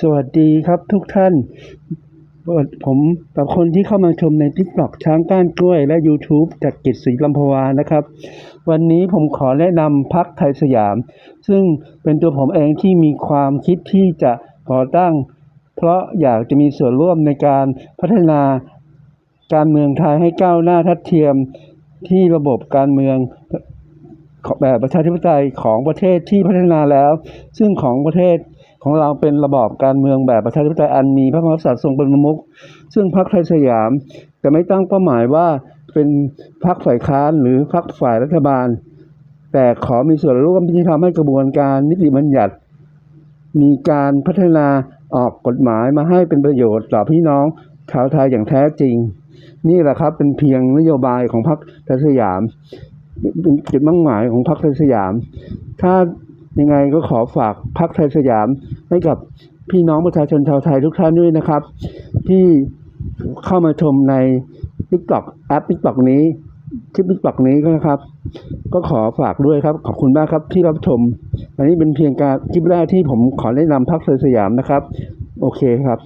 สวัสดีครับทุกท่าน ผมกับคนที่เข้ามาชมใน t ิ k t o k ช้างก้านกล้วย และ YouTube จากกิจศรีลำพวานะครับ วันนี้ผมขอแนะนำพักไทยสยาม ซึ่งเป็นตัวผมเองที่มีความคิดที่จะก่อตั้ง เพราะอยากจะมีส่วนร่วมในการพัฒนาการเมืองไทยให้ก้าวหน้าทัดเทียมที่ระบบการเมืองแบบประชาธิปไตยของประเทศที่พัฒนาแล้ว ซึ่งของประเทศ ของเราเป็นระบอบการเมืองแบบประชาธิปไตยอันมีพระมหากษัตริย์ทรงเป็นประมุขซึ่งพรรคไทยสยามจะไม่ตั้งเป้าหมายว่าเป็นพรรคฝ่ายค้านหรือพรรคฝ่ายรัฐบาล แต่ขอมีส่วนร่วมที่ทำให้กระบวนการนิติบัญญัติ มีการพัฒนาออกกฎหมายมาให้เป็นประโยชน์ต่อพี่น้องชาวไทยอย่างแท้จริง นี่แหละครับเป็นเพียงนโยบายของพรรคไทยสยามเป็นจุดมุ่งหมายของพรรคไทยสยาม ถ้า ยังไงก็ขอฝากพักไทยสยามให้กับพี่น้องประชาชนชาวไทยทุกท่านด้วยนะครับ ที่เข้ามาชมใน t ิ k t o k แอป t ิ k t o k นี้คลิป t ิ k t o k นี้ก็นะครับ ก็ขอฝากด้วยครับ ขอบคุณมากครับที่รับชม อันนี้เป็นเพียงการคลิปแรกที่ผมขอแนะนำพักไทยสยามนะครับ โอเคครับ